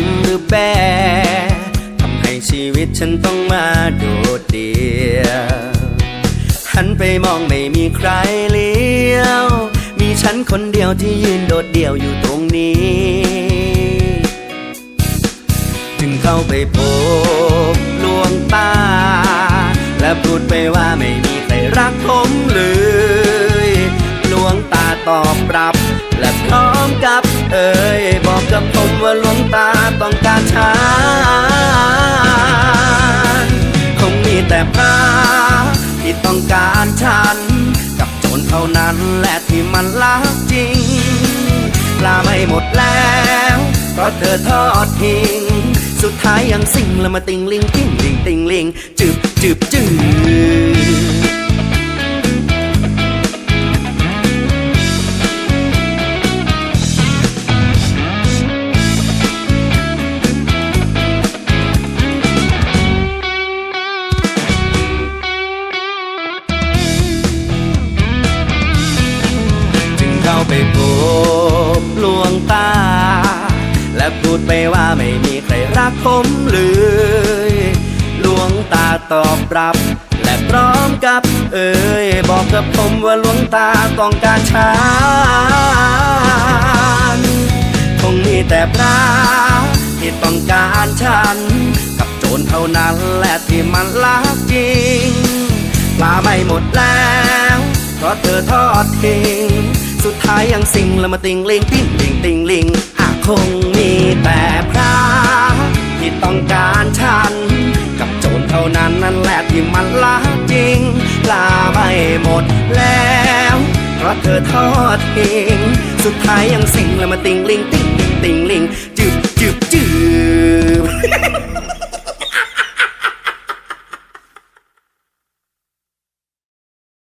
ำหรือแปรทำให้ชีวิตฉันต้องมาโดดเดี่ยวหันไปมองไม่มีใครเลี้ยว มีฉันคนเดียวที่ยืนโดดเดี่ยวอยู่ตรงนี้ จึงเข้าไปพบลวงตา และพูดไปว่าไม่มีใครรักผมเลยลวงตาตอบรับ และพร้อมกับเอ่ยบอกกับผมว่าลวงตา แต่พระที่ต้องการฉัน กับโจรเท่านั้นแหละที่มันรักจริงลาไม่หมดแล้วเพราะเธอทอดทิ้ง สุดท้ายยังสิ่งละมาติงลิงติ้งลิงติงลิงจืบจืบจืบ ไปพบลวงตา และพูดไปว่าไม่มีใครรักผมเลยลวงตาตอบรับ และพร้อมกับ เอ่ยบอกกับผมว่าลวงตาต้องการฉันคงมีแต่พระที่ต้องการฉัน กับโจรเท่านั้นแหละที่มันรักจริงปลาไม่หมดแล้ว เพราะเธอทอดทิ้งสุดท้ายยังสิ่งละมาติงลิงติงลิงติงลิงอาคงมีแต่พระที่ต้องการฉัน กับโจรเท่านั้นนั่นแหละที่มันรักจริงลาไม่หมดแล้วเพราะเธอทอดทิ้งสุดท้ายยังสิ่งละมาติงลิงติงลิงติงลิง